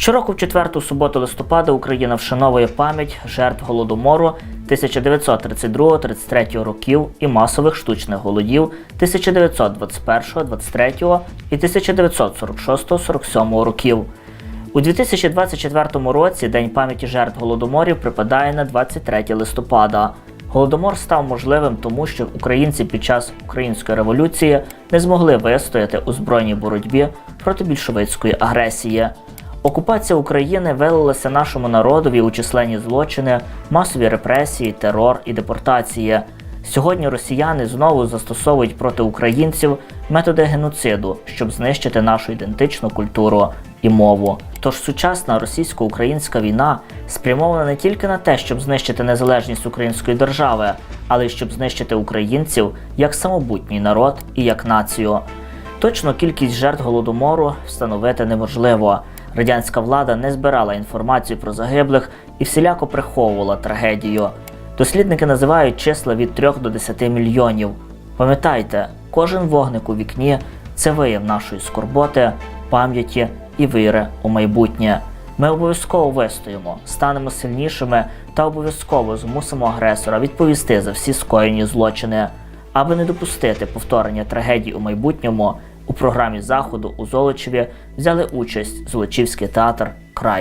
Щороку в четверту суботу листопада Україна вшановує пам'ять жертв голодомору 1932-33 років і масових штучних голодів 1921, 23 і 1946-47 років. У 2024 році День пам'яті жертв голодоморів припадає на 23 листопада. Голодомор став можливим тому, що українці під час української революції не змогли вистояти у збройній боротьбі проти більшовицької агресії. Окупація України вилилася нашому народові у численні злочини, масові репресії, терор і депортації. Сьогодні росіяни знову застосовують проти українців методи геноциду, щоб знищити нашу ідентичну культуру і мову. Тож сучасна російсько-українська війна спрямована не тільки на те, щоб знищити незалежність української держави, але й щоб знищити українців як самобутній народ і як націю. Точну кількість жертв голодомору встановити неможливо. Радянська влада не збирала інформацію про загиблих і всіляко приховувала трагедію. Дослідники називають числа від 3 до 10 мільйонів. Пам'ятайте, кожен вогник у вікні це вияв нашої скорботи, пам'яті і віри у майбутнє. Ми обов'язково вистоїмо, станемо сильнішими та обов'язково змусимо агресора відповісти за всі скоєні злочини. Аби не допустити повторення трагедій у майбутньому, у програмі заходу у Золочеві взяли участь Золочівський театр Край.